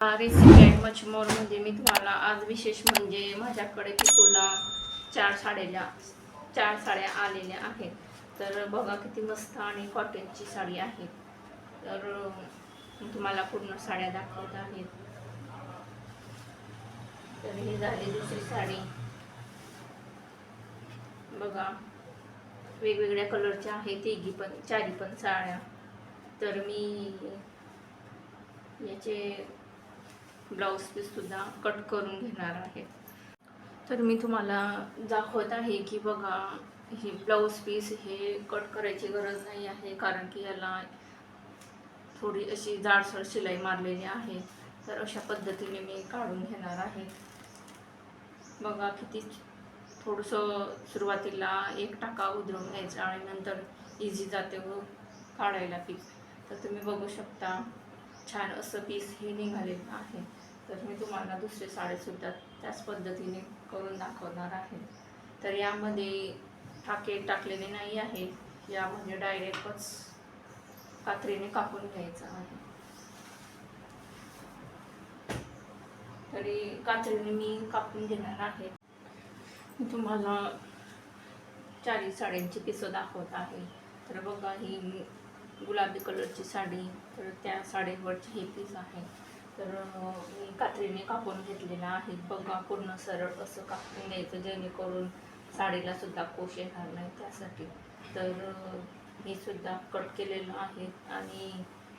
Recipe मोर म्हणजे मी तुम्हाला आज विशेष म्हणजे माझ्याकडे पिकोला चार साड्याला चार साड्या आलेल्या आहेत. तर बघा किती मस्त आणि कॉटनची साडी आहे. तर तुम्हाला पूर्ण साड्या दाखवत आहेत तर ही झाली दुसरी साडी. बघा वेगवेगळ्या कलरच्या आहेत तिघी पण चारी पण साड्या. तर मी याचे ब्लाऊज पीससुद्धा कट करून घेणार आहे. तर मी तुम्हाला दाखवत आहे की बघा हे ब्लाऊज पीस हे कट करायची गरज नाही आहे कारण की याला थोडी अशी जाडसर शिलाई मारलेली आहे. तर अशा पद्धतीने मी काढून घेणार आहे. बघा किती थोडंसं सुरुवातीला एक टाका उधळून घ्यायचा आणि नंतर इझी जाते व काढायला पीस. तर तुम्ही बघू शकता छान असं पीस हे निघालेलं आहे. तर मी तुम्हाला दुसरे साडेसुद्धा त्याच पद्धतीने करून दाखवणार आहे. तर यामध्ये टाके टाकलेले नाही आहे. यामध्ये डायरेक्टच कात्रीने कापून घ्यायचं आहे. तरी कात्रीने मी कापून घेणार आहे. मी तुम्हाला चारी साड्यांची पिसं दाखवत आहे. तर बघा ही गुलाबी कलरची साडी तर त्या साडीवरची ही पीस आहे. तर मी कात्रीने कापून घेतलेला आहे. बघा पूर्ण सरळ असं कापून घ्यायचं जेणेकरून साडीला सुद्धा कोश येणार नाही त्यासाठी. तर मी सुद्धा कट केलेलं आहे आणि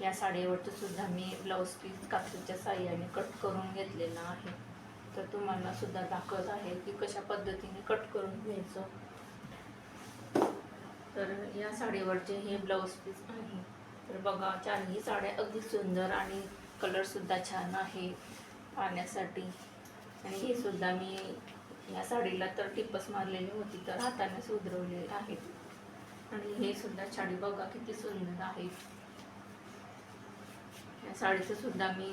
या साडीवरचं सुद्धा मी ब्लाऊज पीस कात्रीच्या साह्याने कट करून घेतलेलं आहे. तर तुम्हाला सुद्धा दाखवत आहे की कशा पद्धतीने कट करून घ्यायचं. तर या साडीवरचे हे ब्लाऊज पीस आहे. तर बघा चारही साड्या अगदी सुंदर आणि कलरसुद्धा छान आहे पाहण्यासाठी आणि हे सुद्धा मी या साडीला तर टिप्पस मारलेली होती तर हाताने सुधरवले आहेत. आणि हे सुद्धा साडी बघा किती सुंदर आहे. या साडीचं सुद्धा मी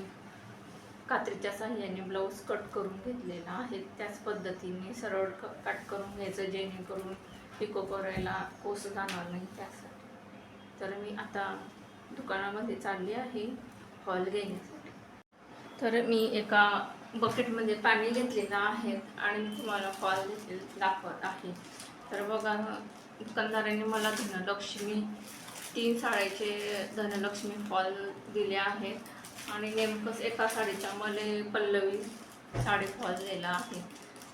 कात्रीच्या साह्याने ब्लाऊज कट करून घेतलेला आहे. त्याच पद्धतीने सरळ कट करून घ्यायचं जेणेकरून पिको करायला कोस जाणार नाही त्यासाठी. तर मी आता दुकानामध्ये चालली आहे. हॉल घेण्यासाठी. तर मी एका बकेटमध्ये पाणी घेतलेलं आहे आणि मी तुम्हाला फॉल देखील दाखवत आहे. तर बघा दुकानदाराने मला धनलक्ष्मी तीन साड्याचे धनलक्ष्मी फॉल दिले आहेत आणि नेमकंच एका साडीच्या मला पल्लवी साडी फॉल दिला आहे.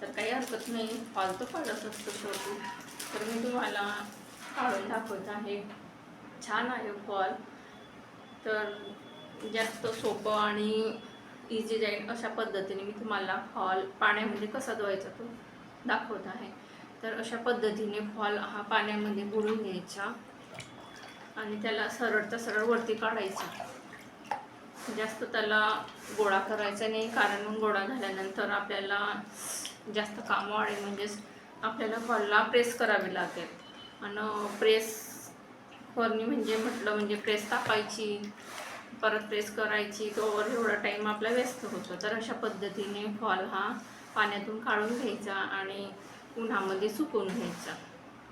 तर काही हरकत नाही फॉल तर पडत असतो शेवटी. तर मी तुम्हाला काढून दाखवत आहे. छान आहे फॉल तर जास्त सोपं आणि इझी जाईल अशा पद्धतीने मी तुम्हाला फॉल पाण्यामध्ये कसा धुवायचा तो दाखवत आहे. तर अशा पद्धतीने फॉल हा पाण्यामध्ये बुडून घ्यायचा आणि त्याला सरळचा सरळ वरती काढायचा. जास्त त्याला गोळा करायचा नाही कारण मग गोळा झाल्यानंतर आपल्याला जास्त काम वाढेल म्हणजेच आपल्याला फॉलला प्रेस करावी लागेल. आणि प्रेस करणे म्हणजे म्हटलं म्हणजे प्रेस टाकायची परत प्रेस करायची तोवर एवढा टाईम आपला व्यस्त होतो. तर अशा पद्धतीने फॉल हा पाण्यातून काढून घ्यायचा आणि उन्हामध्ये सुकवून घ्यायचा.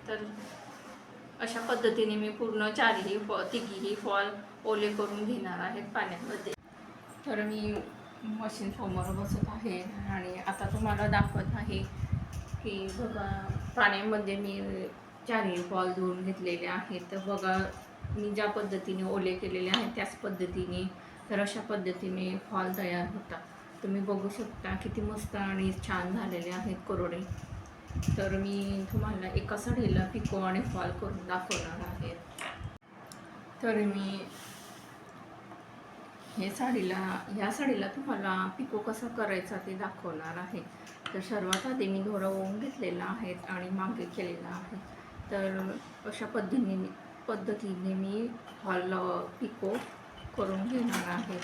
तर अशा पद्धतीने मी पूर्ण चारही फॉ तिघीही फॉल ओले करून घेणार आहेत पाण्यामध्ये. तर मी मशीन समोर बसत आहे आणि आता तुम्हाला दाखवत आहे की बघा पाण्यामध्ये मी चारही फॉल धुवून घेतलेले आहेत. तर बघा मी ज्या पद्धतीने ओले केलेले आहेत त्याच पद्धतीने तर अशा पद्धतीने फॉल तयार होता. तुम्ही बघू शकता किती मस्त आणि छान झालेले आहेत कोरडे. तर मी तुम्हाला एका साडीला पिको आणि फॉल करून दाखवणार आहे. तर मी हे साडीला ह्या साडीला तुम्हाला पिको कसा करायचा ते दाखवणार आहे. तर सर्वात आधी मी दोरा ओवून घेतलेला आहे आणि मागे केलेला आहे. तर अशा पद्धतीने पद्धतीने मी हॉल पिको करून घेणार आहे.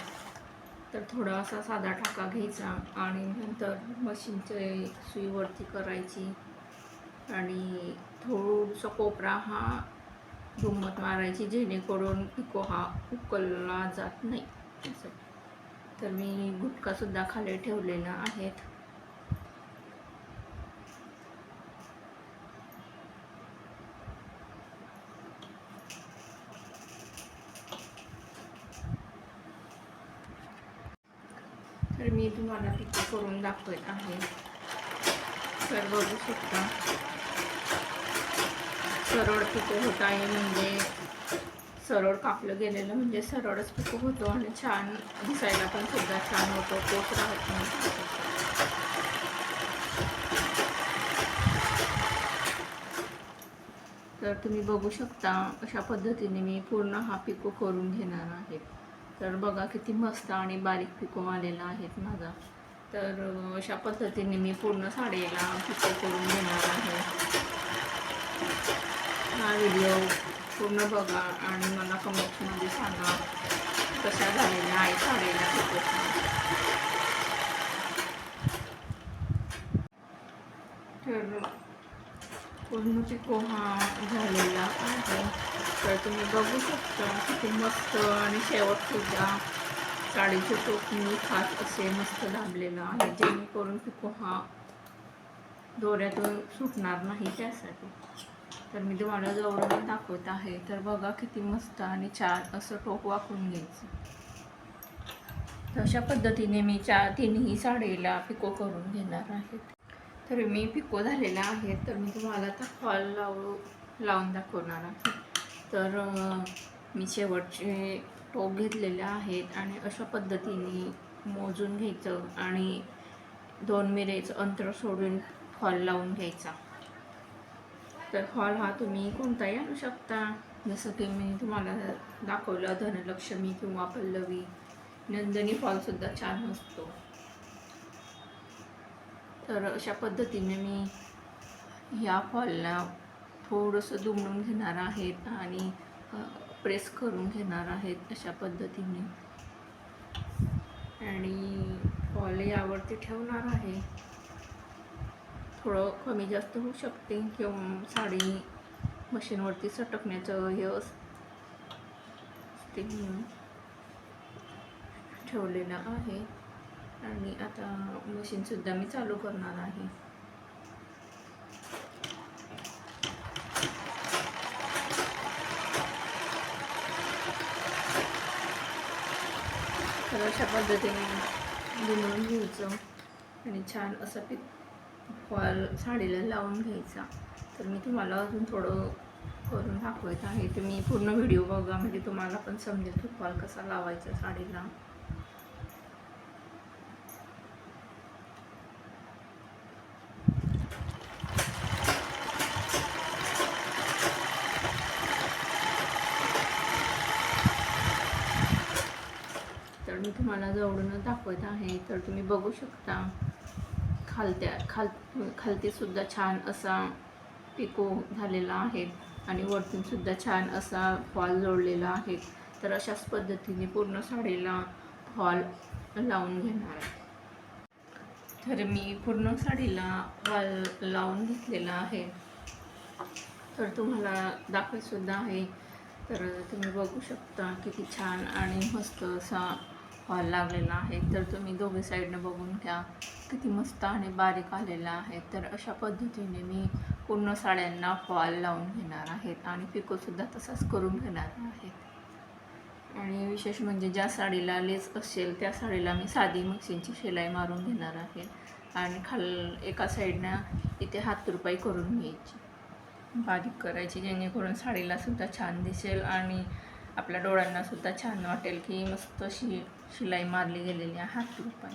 तर थोडा असा साधा टाका घ्यायचा आणि नंतर मशीनचे सुईवरती करायची. आणि थोडंसं कोपरा हा दुमत मारायची जेणेकरून पिको हा उकलला जात नाही. असं. तर मी गुटखासुद्धा खाली ठेवलेला आहेत तर मी तुम्हाला तिथे करून दाखवत आहे. तर बघू शकता. सरळ पिको होत आहे म्हणजे सरळ कापलं गेलेलं म्हणजे सरळच पिको होतो आणि छान दिसायला पण सुद्धा छान होतो. पोच राहत नाही. तर तुम्ही बघू शकता अशा पद्धतीने मी पूर्ण हा पिको करून घेणार आहे. तर बघा किती मस्त आणि बारीक पिको आलेला आहेत माझा. तर अशा पद्धतीने मी पूर्ण साडीला पिको करून घेणार आहे. हा व्हिडिओ पूर्ण बघा आणि मला कमेंट्समध्ये सांगा कशा झालेल्या आहे साडीला पिको तर पूर्ण पिको हा झालेला आहे. तर तुम्ही बघू शकता किती मस्त आणि शेवटसुद्धा साडीचे टोक मी खास असे मस्त दाबलेलं आहे जेणेकरून पिको हा दोऱ्यातून सुटणार नाही त्यासाठी. तर मी तुम्हाला जवळून दाखवत आहे तर बघा किती मस्त आणि चार असं टोक वाकून घ्यायचं. तर अशा पद्धतीने मी चार तिन्ही साडीला पिको करून घेणार आहेत तर मी पिको झालेला आहे तर मी तुम्हाला आता फॉल लावू लावून दाखवणार आहे. तर मी शेवटचे टोप घेतलेले आहेत आणि अशा पद्धतीने मोजून घ्यायचं आणि दोन मिरेचं अंतर सोडून फॉल लावून घ्यायचा. तर फॉल हा तुम्ही कोणताही आणू शकता. जसं की मी तुम्हाला दाखवलं धनलक्ष्मी किंवा पल्लवी नंदनी फॉलसुद्धा छान असतो. तर अशा पद्धतीने मी ह्या फॉलला थोडंसं दुमडून घेणार आहेत आणि प्रेस करून घेणार आहेत अशा पद्धतीने. आणि फॉल यावरती ठेवणार आहे. थोडं कमी जास्त होऊ शकते किंवा साडी मशीनवरती सटकण्याचं हे असते ठेवलेलं आहे. आणि आता मशीनसुद्धा मी चालू करणार आहे तर अशा पद्धतीने बनवून घ्यायचं आणि छान असं पी फॉल साडीला लावून घ्यायचा. तर मी तुम्हाला अजून थोडं करून दाखवत आहे. तुम्ही पूर्ण व्हिडिओ बघा म्हणजे तुम्हाला पण समजेल की फॉल कसा लावायचा साडीला तर मी तुम्हाला जवळूनच दाखवत आहे तर तुम्ही बघू शकता. खालत्या खाल खालतीसुद्धा छान असा पिको झालेला आहे आणि वरतूनसुद्धा छान असा फॉल जोडलेला आहे. तर अशाच पद्धतीने पूर्ण साडीला फॉल लावून घेणार आहे. तर मी पूर्ण साडीला फॉल लावून घेतलेला आहे. तर तुम्हाला दाखवतसुद्धा आहे. तर तुम्ही बघू शकता किती छान आणि मस्त असा फॉल लागलेला आहे. तर तुम्ही दोघे साईडनं बघून घ्या. किती मस्त आणि बारीक आलेला आहे. तर अशा पद्धतीने मी पूर्ण साड्यांना फॉल लावून घेणार आहेत आणि पिकोसुद्धा तसाच करून घेणार आहेत आणि विशेष म्हणजे ज्या साडीला लेस असेल त्या साडीला मी साधी मशीनची शिलाई मारून घेणार आहे. आणि खाल एका साईडनं इथे हात करून घ्यायची. बारीक करायची जेणेकरून साडीला सुद्धा छान दिसेल आणि आपल्या डोळ्यांना सुद्धा छान वाटेल की मस्त अशी शिलाई मारली गेलेली आहे हात पण.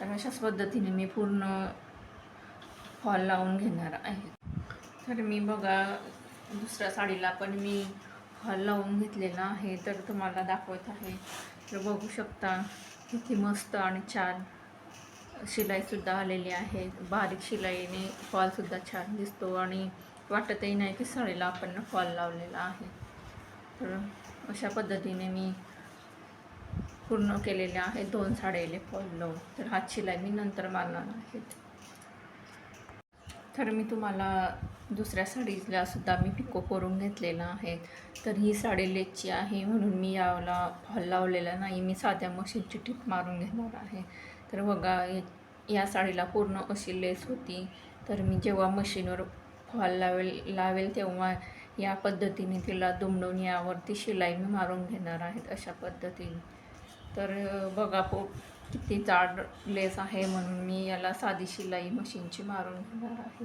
तर अशाच पद्धतीने मी पूर्ण फॉल लावून घेणार आहे. तर मी बघा दुसऱ्या साडीला पण मी फॉल लावून घेतलेला आहे तर तुम्हाला दाखवत आहे. तर बघू शकता किती मस्त आणि छान शिलाईसुद्धा आलेली आहे. बारीक शिलाईने फॉलसुद्धा छान दिसतो आणि वाटतही नाही की साडीला आपण फॉल लावलेला आहे. तर अशा पद्धतीने मी पूर्ण केलेले आहे दोन साड्याले फॉल लावून तर हात शिलाई मी नंतर मारणार आहेत. तर मी तुम्हाला दुसऱ्या साडीला सुद्धा मी पिको करून घेतलेला आहे. तर ही साडी लेसची आहे म्हणून मी याला फॉल लावलेला नाही. मी साध्या मशीनची टीप मारून घेणार आहे. तर बघा या साडीला पूर्ण अशी लेस होती. तर मी जेव्हा मशीनवर फॉल लावेल लावेल तेव्हा या पद्धतीने तिला दुमडून यावरती शिलाई मी मारून घेणार आहेत अशा पद्धतीने. तर बघा पो किती जाड लेस आहे म्हणून मी याला साधी शिलाई मशीनची मारून घेणार आहे.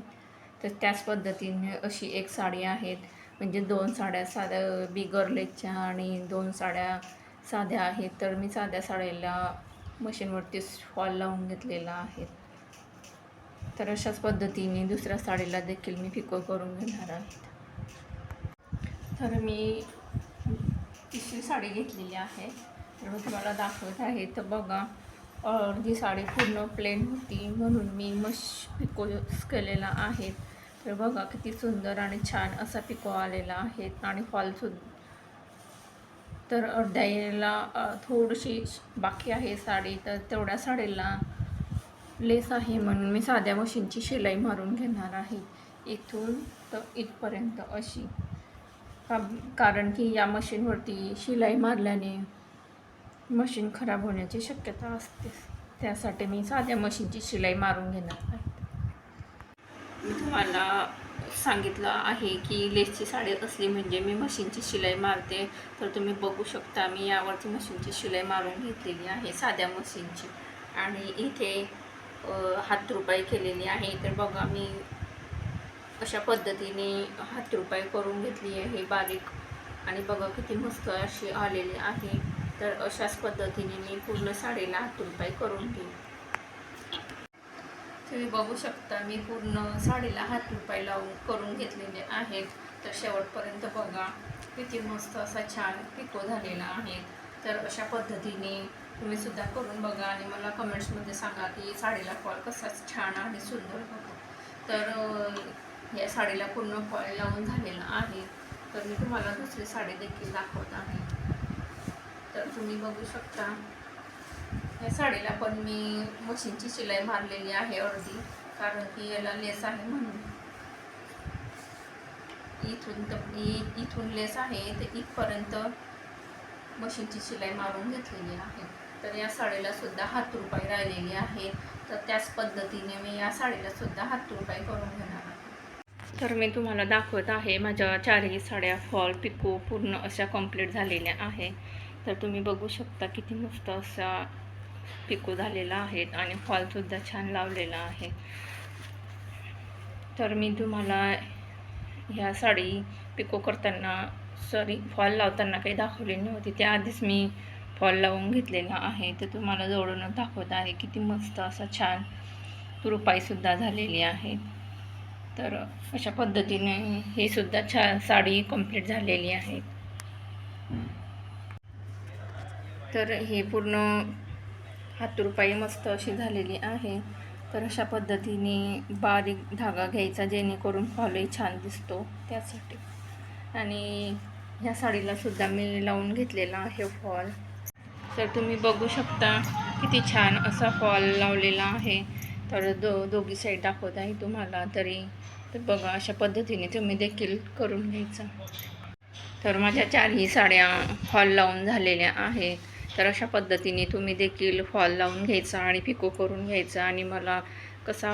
तर त्याच पद्धतीने अशी एक साडी आहेत म्हणजे दोन साड्या साध्या बिगर लेसच्या आणि दोन साड्या साध्या आहेत. तर मी साध्या साड्याला मशीनवरती फॉल लावून घेतलेला आहे. तर अशाच पद्धतीने दुसऱ्या साडीला देखील मी पिको करून घेणार आहे. तर मी तिसरी साडी घेतलेली आहे. तर मी तुम्हाला दाखवत आहे. तर बघा अर्धी साडी पूर्ण प्लेन होती म्हणून मी मश पिको केलेला आहे. तर बघा किती सुंदर आणि छान असा पिको आलेला आहे आणि फॉलसुद्धा तर अर्ध्या यायला थोडीशी बाकी आहे साडी. तर तेवढ्या साडीला लेस आहे म्हणून मी साध्या मशीनची शिलाई मारून घेणार आहे. इथून तर इथपर्यंत अशी. कारण की या मशीनवरती शिलाई मारल्याने मशीन खराब होण्याची शक्यता असते. त्यासाठी मी साध्या मशीनची शिलाई मारून घेणार आहे. मी तुम्हाला सांगितलं आहे की लेसची साडी असली म्हणजे मी मशीनची शिलाई मारते. तर तुम्ही बघू शकता मी यावरती मशीनची शिलाई मारून घेतलेली आहे साध्या मशीनची. आणि इथे हात रुपाई केलेली आहे. तर बघा मी अशा पद्धतीने हातरुपाई करून घेतली आहे बारीक. आणि बघा किती मस्त अशी आलेली आहे. तर अशाच पद्धतीने मी पूर्ण साडीला हातरुपाई करून घेईन. तुम्ही बघू शकता मी पूर्ण साडीला हात लावून करून घेतलेले आहेत. तर शेवटपर्यंत बघा किती मस्त असा छान पिको झालेला आहे. तर अशा पद्धतीने तुम्ही सुद्धा करून बघा आणि मला कमेंट्समध्ये सांगा की साडीला फॉल कसा छान आणि सुंदर होतो. तर या साडीला पूर्ण पळ लावून झालेला आहे. तर मी तुम्हाला दुसरी साडी देखील दाखवत आहे. तर तुम्ही बघू शकता या साडीला पण मी मशीनची शिलाई मारलेली आहे अर्धी कारण की याला लेस आहे म्हणून. इथून तर इथून लेस आहे ते इथपर्यंत मशीनची शिलाई मारून घेतलेली आहे. तर या साडीला सुद्धा हात रुपाई राहिलेली आहे तर त्याच पद्धतीने मी या साडीला सुद्धा हात रुपाई करून घेणार आहे तर मी तुम्हाला दाखवत आहे माझ्या चारही साड्या फॉल पिको पूर्ण अशा कंप्लीट झालेल्या आहे तर तुम्ही बघू शकता किती मस्त असा पिको झालेला आहे आणि फॉलसुद्धा छान लावलेला आहे. तर मी तुम्हाला ह्या साडी पिको करताना सॉरी फॉल लावताना काही दाखवली नव्हती. त्याआधीच मी फॉल लावून घेतलेला आहे. तर तुम्हाला जवळूनच दाखवत आहे किती मस्त असा छान रुपाईसुद्धा झालेली आहे. तर अशा पद्धतीने ही सुद्धा छा साडी कंप्लीट झालेली आहे. तर हे पूर्ण हातुरपाई मस्त अशी झालेली आहे. तर अशा पद्धतीने बारीक धागा घ्यायचा जेणेकरून फॉलही छान दिसतो त्यासाठी. आणि ह्या साडीला सुद्धा मी लावून घेतलेला आहे फॉल. तर तुम्ही बघू शकता किती छान असा फॉल लावलेला आहे. तर दो दोघी साईड दाखवत आहे तुम्हाला तरी तर बघा अशा पद्धतीने तुम्ही देखील करून घ्यायचा. तर माझ्या चारही साड्या फॉल लावून झालेल्या आहेत. तर अशा पद्धतीने तुम्ही देखील फॉल लावून घ्यायचा आणि पिको करून घ्यायचा. आणि मला कसा